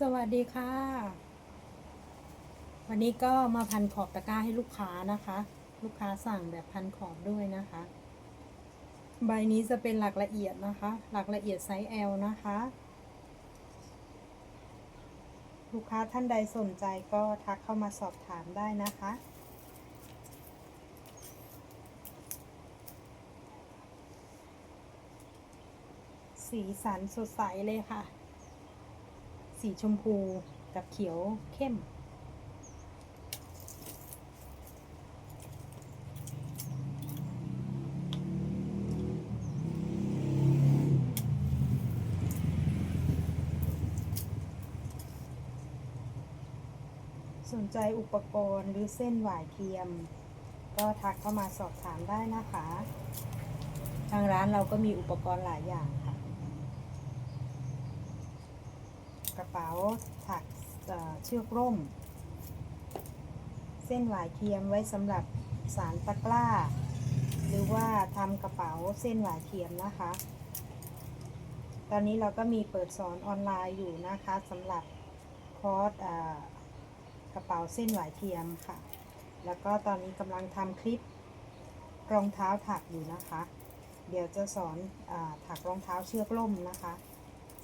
สวัสดีค่ะ วันนี้ก็มาพันขอบตะกร้าให้ลูกค้านะคะ ลูกค้าสั่งแบบพันขอบด้วยนะคะ ใบนี้จะเป็นหลักละเอียดนะคะ หลักละเอียดไซส์ L นะคะ ลูกค้าท่านใดสนใจก็ทักเข้ามาสอบถามได้นะคะสีสันสดใสเลยค่ะ สีชมพูกับเขียวเข้ม สนใจอุปกรณ์หรือเส้นหวายเทียม ก็ทักเข้ามาสอบถามได้นะคะ ทางร้านเราก็มีอุปกรณ์หลายอย่างค่ะ กระเป๋าถักเชือกร่ม เส้นหวายเทียมไว้สำหรับสารตะกร้า หรือว่าทำกระเป๋าเส้นหวายเทียมนะคะ ตอนนี้เราก็มีเปิดสอนออนไลน์อยู่นะคะสำหรับคอร์สกระเป๋าเส้นหวายเทียมค่ะ แล้วก็ตอนนี้กำลังทำคลิปรองเท้าถักอยู่นะคะ เดี๋ยวจะสอนอถักรองเท้าเชือกล่มนะคะ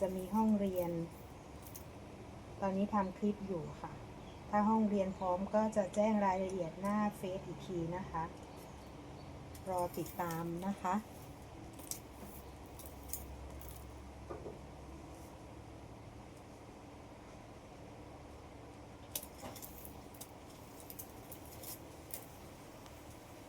จะมีห้องเรียน ตอนนี้ทำคลิปอยู่ค่ะ ถ้าห้องเรียนพร้อมก็จะแจ้งรายละเอียดหน้าเฟซอีกทีนะคะ รอติดตามนะคะ